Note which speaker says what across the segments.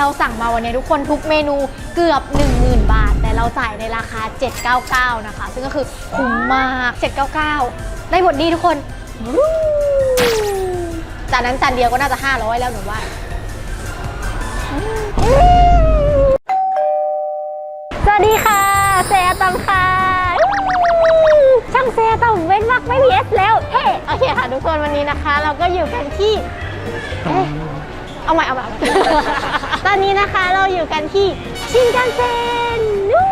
Speaker 1: เราสั่งมาวันนี้ทุกคนทุกเมนูเกือบ 10,000 บาท แต่เราจ่ายในราคา 799 นะคะ ซึ่งก็คือคุ้มมาก 799 ได้หมดดีทุกคนจานนั้นจานเดียวก็น่าจะ 500 แล้วหนูว่าสวัสดีค่ะเซตอมค่ะ ช่างเซตอมเว้นวักไม่มีเอสแล้ว เฮ้โอเคค่ะทุกคนวันนี้นะคะ เราก็อยู่กันที่ เอ๊ะเอาใหม่เอาใหม่เอาใหม่ ตอนนี้นะคะเราอยู่กันที่ชินกันเซ็นวู้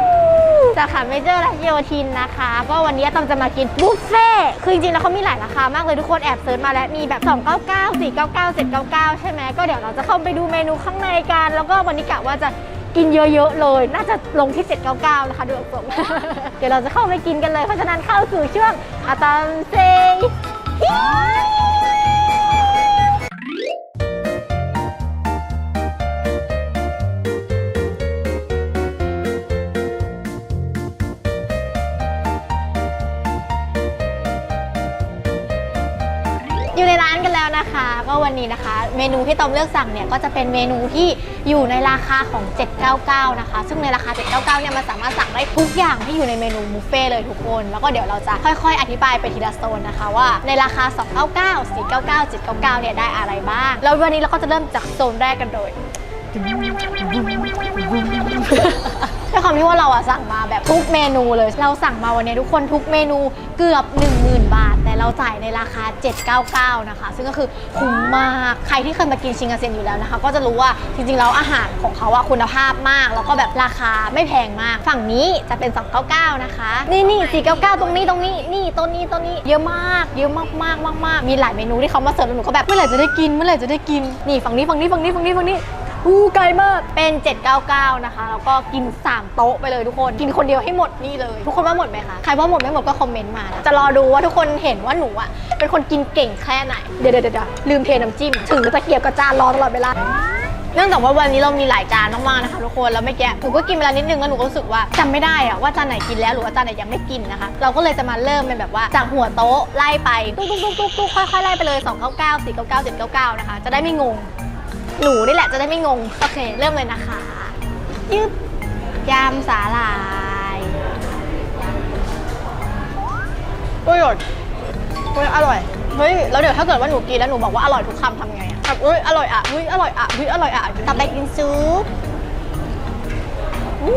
Speaker 1: สาขาเมเจอร์รัชโยธินนะคะ ก็วันนี้ตอมจะมากินบุฟเฟ่คือจริงๆแล้วเขามีหลายราคามากเลยทุกคนแอบเซิร์ชมาแล้วมีแบบ 299 499 799 ใช่ไหมก็เดี๋ยวเราจะเข้าไปดูเมนูข้างในกัน แล้วก็วันนี้กะว่าจะกินเยอะๆเลย น่าจะลงที่ 799 นะคะดูทรงเดี๋ยวเราจะเข้าไปกินกันเลย เพราะฉะนั้นเข้าสู่ช่วงอาตามเซ อยู่ในร้านกันแล้วนะคะ ก็วันนี้นะคะ เมนูที่ตอมเลือกสั่งเนี่ยก็จะเป็นเมนูที่อยู่ในราคาของ 799 นะคะ ซึ่งในราคา 799 เนี่ยมันสามารถสั่งได้ทุกอย่างที่อยู่ในเมนูบุฟเฟ่เลยทุกคน แล้วก็เดี๋ยวเราจะค่อยๆ อธิบายไปทีละโซนนะคะว่าในราคา 299 499 799 เนี่ยได้อะไรบ้าง แล้ววันนี้เราก็จะเริ่มจากโซนแรกกันเลยด้วยความที่ว่าเราอะสั่งมาแบบทุกเมนูเลย เราสั่งมาวันนี้ทุกคนทุกเมนูเกือบ 10,000 บาท เราจ่ายในราคา 799 นะคะ ซึ่งก็คือคุ้มมาก ใครที่เคยมากินชิงกาเซ็นอยู่แล้วนะคะ ก็จะรู้ว่าจริงๆแล้วอาหารของเขาอะคุณภาพมาก แล้วก็แบบราคาไม่แพงมาก ฝั่งนี้จะเป็น 299 นะคะ นี่นี่499 ตรงนี้ตรงนี้นี่ต้นนี้ต้นนี้เยอะมาก เยอะมากมากมากมากๆมีหลายเมนูที่เขามาเสิร์ฟแล้วหนูก็แบบเมื่อไหร่จะได้กินเมื่อไหร่จะได้กินนี่ฝั่งนี้ฝั่งนี้ฝั่งนี้ฝั่งนี้ฝั่งนี้ อู้ไกลมาก เป็น 799 นะคะ แล้วก็กิน 3 โต๊ะไปเลยทุกคน กินคนเดียวให้หมดนี่เลย ทุกคนว่าหมดไหมคะ ใครว่าหมดไม่หมดก็คอมเมนต์มานะจะรอดูว่าทุกคนเห็นว่าหนูอะเป็นคนกินเก่งแค่ไหน เดี๋ยวเดี๋ยวเดี๋ยวลืมเทน้ำจิ้มถือตะเกียบกับจานรอตลอดเวลาเนื่องจากว่าวันนี้เรามีหลายจานมากๆนะคะทุกคนแล้วไม่แกะหนูก็กินไปแล้วนิดนึงแล้วหนูก็รู้สึกว่าจำไม่ได้อะว่าจานไหนกินแล้วหรือว่าจานไหนยังไม่กินนะคะ เราก็เลยจะมาเริ่มเป็นแบบว่าจากหัวโต๊ะไล่ไปตุ๊กตุ๊กตุ๊กตุ๊กตุ๊กค่อยๆไล่ไปเลย299 499 799นะคะจะได้ไม่งง หนูนี่แหละจะได้ไม่งง โอเค เริ่มเลยนะคะ ยึบยำสาหร่ายประโยชน์เฮ้ยอร่อย เฮ้ย แล้วเดี๋ยวถ้าเกิดว่าหนูกินแล้วหนูบอกว่าอร่อยทุกคำทำไงอะแบบเฮ้ย อร่อยอะเฮ้ย อร่อยอะเฮ้ย อร่อยอะต่อไปกินซุปอู้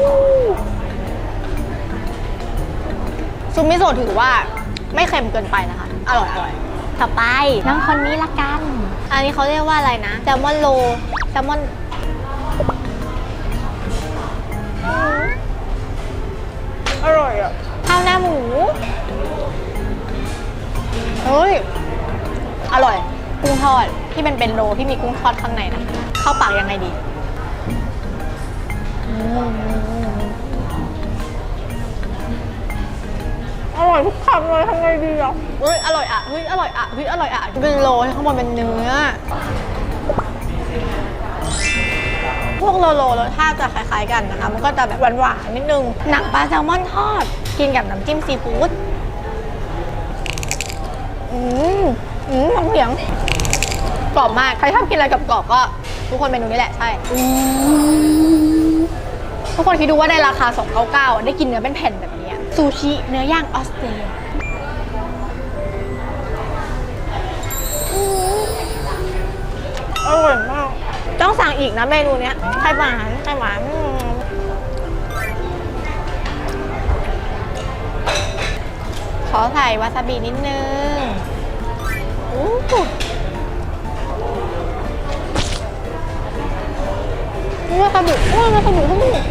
Speaker 1: ซุปมิโซะถือว่าไม่เค็มเกินไปนะคะ อร่อยอร่อย ต่อไปน้องคนนี้ละกัน อันนี้เขาเรียกว่าอะไรนะแซลมอนโลแซลมอนอร่อยอะข้าวหน้าหมูเฮ้ยอร่อย กุ้งทอดที่เป็นเป็นโลที่มีกุ้งทอดข้างในนะเข้าปากยังไงดีอืม ร่อยทำเลยทำไงดีอะเฮ้ยอร่อยอะเฮ้ยอร่อยอะเฮ้ยอร่อยอะเป็นโลข้างบนเป็นเนื้อ พวกโลโลรสชาติจะคล้ายๆกันนะคะ มันก็จะแบบหวานๆนิดนึง หนังปลาแซลมอนทอด กินกับน้ำจิ้มซีฟู้ด อืมอืมน้ำเหียงกรอบมาก ใครชอบกินอะไรกับกรอบก็ ทุกคนเมนูนี้แหละใช่ ทุกคนคิดดูว่าในราคา 299 ได้กินเนื้อเป็นแผ่นแบบนี้ซูชิเนื้อย่างออสเตรเลีย อร่อยมาก ต้องสั่งอีกนะเมนูเนี้ยไข่หวานไข่หวานอืมขอใส่วาซาบินิดนึงอู้หูวาซาบิอู้วาซาบิทั้งหมด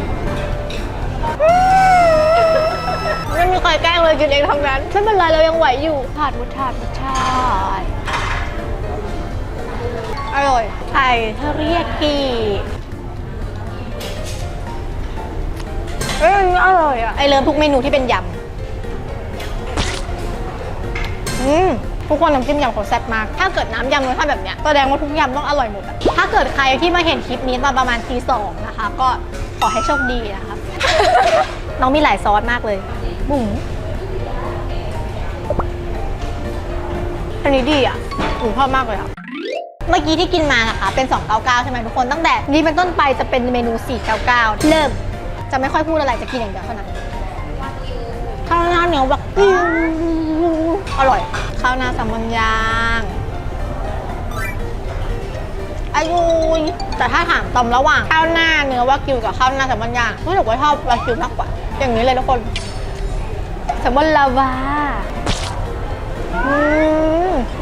Speaker 1: ไม่มีใครแกล้งเลยกินเองทั้งนั้นไม่เป็นไรเรายังไหวอยู่ถาดมุดถาดมุดถาด อร่อย ไข่เทอริยากิเอ้ยอร่อยอะ ไอเลิฟทุกเมนูที่เป็นยำอืมทุกคนน้ำจิ้มยำเขาแซ่บมาก ถ้าเกิดน้ำยำรสชาติแบบเนี้ยแสดงว่าทุกยำต้องอร่อยหมดอะถ้าเกิดใครที่มาเห็นคลิปนี้ตอนประมาณทีสองนะคะ ก็ขอให้โชคดีนะคะน้องมีหลายซอสมากเลย บุ๋มอันนี้ดีอะหนูชอบมากเลยอะ เมื่อกี้ที่กินมานะคะ เป็น 299 ใช่ไหมทุกคน ตั้งแต่นี้เป็นต้นไปจะเป็นเมนู 499 เริ่ม จะไม่ค่อยพูดอะไร จะกินอย่างเดียวเท่านั้น ข้าวหน้าเหนียวแบบอื้อร่อย ข้าวหน้าแซลมอนย่างอายุยแต่ถ้าถามตอมระหว่างข้าวหน้าเนื้อวากิวกับข้าวหน้าแซลมอนย่างรู้สึกว่าชอบวากิวมากกว่า อย่างนี้เลยทุกคนแซลมอนลาวาอืม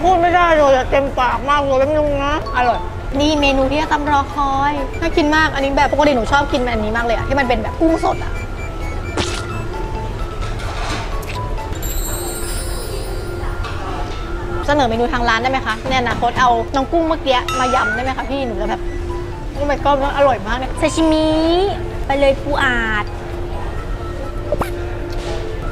Speaker 1: พูดไม่ได้เลยอะเต็มปากมากเลยแป๊บนึงนะ อร่อย นี่เมนูที่ตำรอคอยน่ากินมาก อันนี้แบบปกติหนูชอบกินแบบนี้มากเลยอะที่มันเป็นแบบกุ้งสดอะเสนอเมนูทางร้านได้ไหมคะในอนาคตเอาน้องกุ้งเมื่อกี้มายำได้ไหมคะพี่หนูจะแบบโอ้ my god มันอร่อยมากเลยซาชิมิไปเลยปูอาด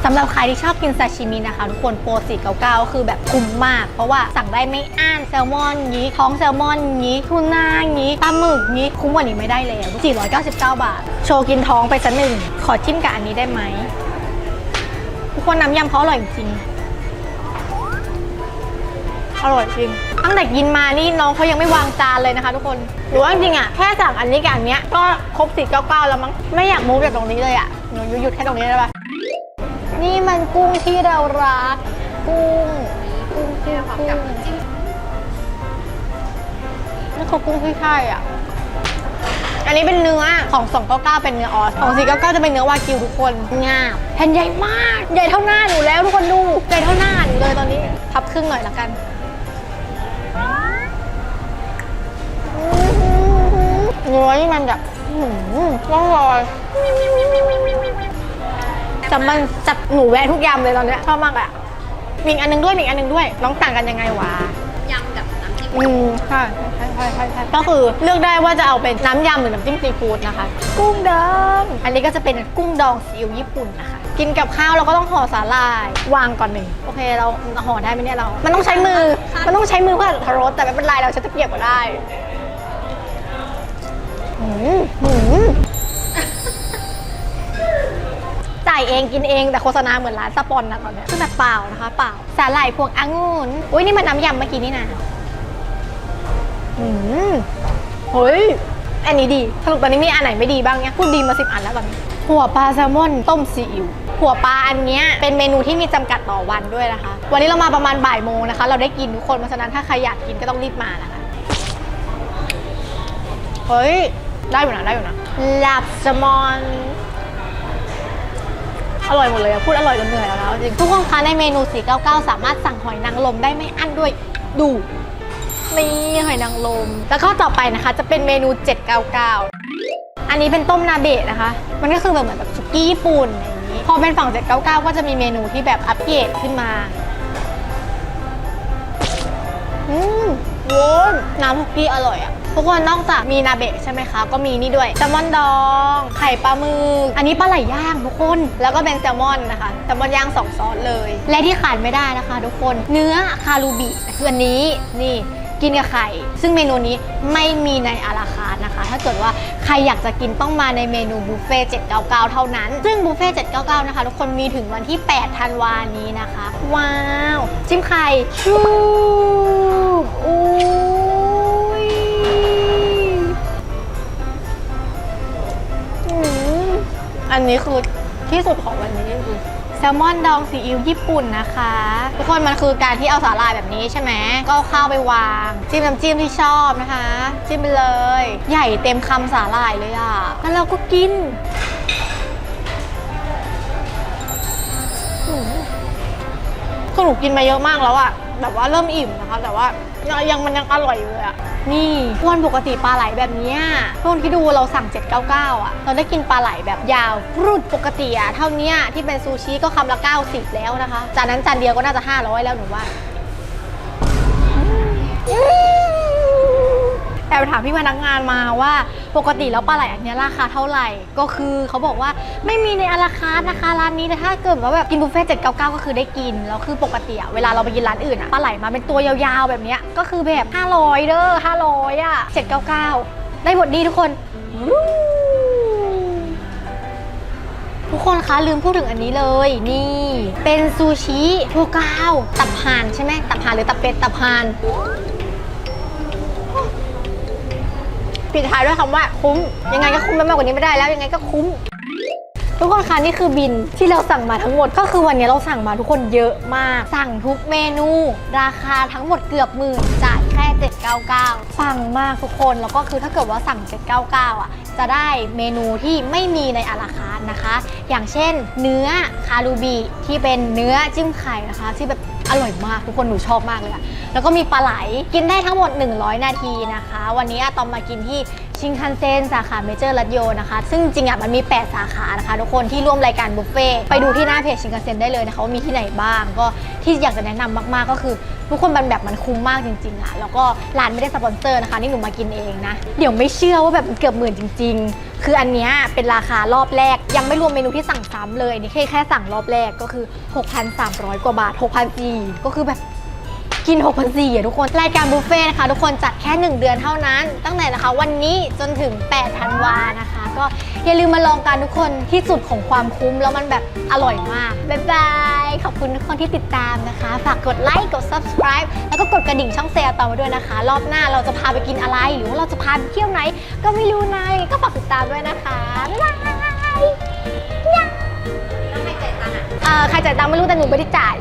Speaker 1: สำหรับใครที่ชอบกินซาชิมินะคะ ทุกคนโปร499ก็คือแบบคุ้มมาก เพราะว่าสั่งได้ไม่อ้านแซลมอนงี้ท้องแซลมอนงี้ทูน่างี้ปลาหมึกงี้คุ้มกว่านี้ไม่ได้แล้ว499 บาท โชว์กินท้องไปสักหนึ่ง ขอจิ้มกับอันนี้ได้ไหมทุกคนน้ำยำเขาอร่อยจริงอร่อยจริง ตั้งแต่กินมานี่น้องเขายังไม่วางจานเลยนะคะ ทุกคน หรือว่าจริงอะแค่สั่งอันนี้กับอันเนี้ยก็ครบสี่เก้าเก้าแล้วมั้ง ไม่อยากมูฟจากตรงนี้เลยอะ หนูหยุดแค่ตรงนี้ได้ปะ นี่มันกุ้งที่เรารัก กุ้ง กุ้งกุ้งกุ้งนี่คือกุ้งที่ใช่อะ อันนี้เป็นเนื้อของ 299 เป็นเนื้อออสของ499 จะเป็นเนื้อวากิวทุกคนงาบแผ่นใหญ่มาก ใหญ่เท่าหน้าหนูแล้วทุกคนดู ใหญ่เท่าหน้าหนูเลยตอนนี้ พับครึ่งหน่อยละกันเนื้อนี่มันแบบอื้อหือต้องรอย แต่มันจับหนูแวะทุกยำเลยตอนเนี้ยชอบมากอะมีอีกอันหนึงด้วยมีอีกอันหนึงด้วยน้องต่างกันยังไงวะ
Speaker 2: ยำกับน้ำจิ้ม
Speaker 1: อืมใช่ใช่ใช่ใช่ใช่ก็คือเลือกได้ว่าจะเอาเป็นน้ำยำหรือน้ำจิ้มซีฟู้ดนะคะ กุ้งดองอันนี้ก็จะเป็นกุ้งดองซีอิ๊วญี่ปุ่นนะคะ กินกับข้าวเราก็ต้องห่อสาหร่ายวางก่อนหนึ่งโอเคเราห่อได้ไหมเนี่ยเรา มันต้องใช้มือ มันต้องใช้มือเพื่อทรสแต่ไม่เป็นไรเราใช้ตะเกียบก็ได้หืมหืมายเองกินเองแต่โฆษณาเหมือนร้านสปอนนะตอนเนี้ยคือแบบเปล่านะคะเปล่าสาหร่ายพวงองุ่นอุ้ยนี่มันน้ำยำเมื่อกี้นี่นะอืมเฮ้ยอันนี้ดีสรุปตอนนี้มีอันไหนไม่ดีบ้างเนี่ยพูดดีมาสิบอันแล้วตอนนี้หัวปลาแซลมอนต้มซีอิ๊วหัวปลาอันเนี้ยเป็นเมนูที่มีจำกัดต่อวันด้วยนะคะ วันนี้เรามาประมาณบ่ายโมงนะคะ เราได้กินทุกคนเพราะฉะนั้นถ้าใครอยากกินก็ต้องรีบมานะคะเฮ้ยได้อยู่นะได้อยู่นะลาบแซลมอน อร่อยหมดเลยอะพูดอร่อยจนเหนื่อยแล้วนะจริงทุกคนคะในเมนู 499 สามารถสั่งหอยนางรมได้ไม่อั้นด้วยดูนี่หอยนางรมแล้วก็ต่อไปนะคะ จะเป็นเมนู 799 อันนี้เป็นต้มนาเบะนะคะ มันก็คือแบบเหมือนแบบสุกี้ญี่ปุ่นอย่างนี้พอเป็นฝั่ง 799 ก็จะมีเมนูที่แบบอัปเกรดขึ้นมาอืมโว้นน้ำสุกี้อร่อยอะ ทุกคนนอกจากมีนาเบะใช่ไหมคะ ก็มีนี่ด้วยแซลมอนดอง ไข่ปลาหมึกอันนี้ปลาไหลย่างทุกคน แล้วก็เป็นแซลมอนนะคะแซลมอนย่างสองซอสเลย และที่ขาดไม่ได้นะคะ ทุกคนเนื้อคารูบิคืออันนี้นี่กินกับไข่ ซึ่งเมนูนี้ไม่มีในอาราคาร์นะคะ ถ้าเกิดว่าใครอยากจะกินต้องมาในเมนูบุฟเฟ่ต์799 เท่านั้น ซึ่งบุฟเฟ่ต์799 นะคะ ทุกคนมีถึงวันที่ 8 ธันวานี้นะคะ ว้าว จิ้มไข่ชูอุ้ อันนี้คือที่สุดของวันนี้จริงๆแซลมอนดองซีอิ๊วญี่ปุ่นนะคะ ทุกคนมันคือการที่เอาสาหร่ายแบบนี้ใช่ไหมก็เอาข้าวไปวาง จิ้มน้ำจิ้มที่ชอบนะคะ จิ้มไปเลย ใหญ่เต็มคำสาหร่ายเลยอะแล้วเราก็กินอืมคือหนูกินมาเยอะมากแล้วอะ แบบว่าเริ่มอิ่มนะคะ แต่ว่ายังมันยังอร่อยอยู่เลยอะนี่วันปกติปลาไหลแบบเนี้ยทุกคนคิดดูเราสั่ง 799อะเราได้กินปลาไหลแบบยาวรุดปกติอะเท่านี้ที่เป็นซูชิก็คำละ 90 แล้วนะคะ จานนั้นจานเดียวก็น่าจะ 500 แล้วหนูว่า แอบถามพี่พนักงานมาว่า ปกติแล้วปลาไหลอันเนี้ยราคาเท่าไหร่ ก็คือเขาบอกว่าไม่มีในอาราคาร์ทนะคะร้านนี้แต่ถ้าเกิดว่าแบบกินบุฟเฟ่ต์799 ก็คือได้กิน แล้วคือปกติอะเวลาเราไปกินร้านอื่นอะปลาไหลมาเป็นตัวยาวๆแบบเนี้ยก็คือแบบ 500 เด้อ500อะ799 ได้หมดดีทุกคนวู้ทุกคนคะลืมพูดถึงอันนี้เลยนี่ เป็นซูชิโทกาวตับห่านใช่ไหมตับห่านหรือตับเป็ดตับห่าน ปิดท้ายด้วยคำว่าคุ้ม ยังไงก็คุ้มไปมากกว่านี้ไม่ได้แล้วยังไงก็คุ้ม ทุกคนคะนี่คือบินที่เราสั่งมาทั้งหมดก็คือวันนี้เราสั่งมาทุกคนเยอะมาก สั่งทุกเมนู ราคาทั้งหมดเกือบหมื่นจ่ายแค่ 799ฟังมากทุกคนแล้วก็คือถ้าเกิดว่าสั่ง 799 อะ จะได้เมนูที่ไม่มีในอาราคาร์ทนะคะ อย่างเช่น เนื้อคารูบิที่เป็นเนื้อจิ้มไข่นะคะ ที่แบบ อร่อยมากทุกคนหนูชอบมากเลยอะแล้วก็มีปลาไหลกินได้ทั้งหมด 100 นาทีนะคะ วันนี้อะตอมมากินที่ ชินคันเซ็นสาขาเมเจอร์รัตโยนะคะ ซึ่งจริงๆอะมันมี 8 สาขานะคะ ทุกคนที่ร่วมรายการบุฟเฟ่ไปดูที่หน้าเพจชินคันเซ็นได้เลยนะคะว่ามีที่ไหนบ้าง ก็ที่อยากจะแนะนำมากๆก็คือ ทุกคนมันแบบมันคุ้มมากจริงๆอะแล้วก็ร้านไม่ได้สปอนเซอร์นะคะ นี่หนูมากินเองนะ เดี๋ยวไม่เชื่อว่าแบบมันเกือบหมื่นจริง ๆ คืออันเนี้ยเป็นราคารอบแรก ยังไม่รวมเมนูที่สั่งซ้ำเลยนี่แค่แค่สั่งรอบแรกก็คือ 6,300 กว่าบาท6,400ก็คือแบบ กิน6 0 0 4อะทุกคน รายการบุฟเฟ่ต์นะคะ ทุกคนจัดแค่ 1 เดือนเท่านั้น ตั้งแต่นะคะ วันนี้จนถึง8ธันวานะคะ ก็อย่าลืมมาลองกันทุกคนที่สุดของความคุ้มแล้วมันแบบอร่อยมาก บ๊ายบาย ขอบคุณทุกคนที่ติดตามนะคะ ฝากกดไลค์ กด subscribe แล้วก็กดกระดิ่งช่องเซลต่อมาด้วยนะคะ รอบหน้าเราจะพาไปกินอะไร หรือว่าเราจะพาไปเที่ยวไหน ก็ไม่รู้นะยังไงก็ฝากติดตามด้วยนะคะ บ๊ายบายเอ่อใครจ่ายตังค์ไม่รู้แต่หนูไม่ได้จ่าย